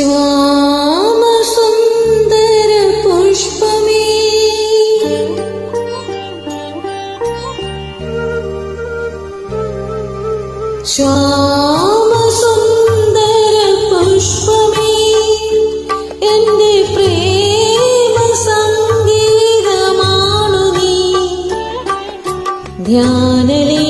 ശ്യാമസുന്ദര പുഷ്പമേ. ശ്യാമസുന്ദര പുഷ്പമേ. എന്റെ പ്രേമ സംഗീതമാണു നീ. ധ്യാനലേ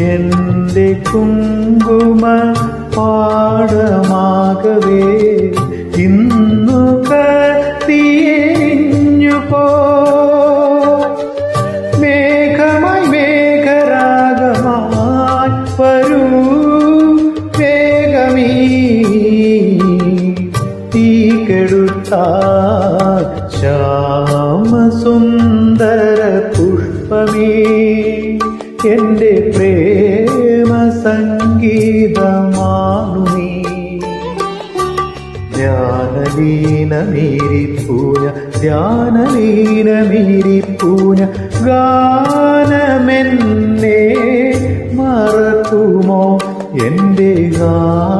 എന്റെ കുങ്കുമ പാടമാകവേ ഇന്നു കത്തിയു പോ. മേഘമായി മേഘരാഗമായി വരൂ വേഗമീ. തീ കെടുത്താൽ ശ്യാമസുന്ദര പുഷ്പമേ എന്റെ ധ്യാനലീനമീരിപ്പൂഞ്ഞ ധ്യാനലീനമീരിപ്പൂഞ്ഞ ഗാനമെന്നേ മറക്കുമോ എന്റെ ഗാനമെന്നെ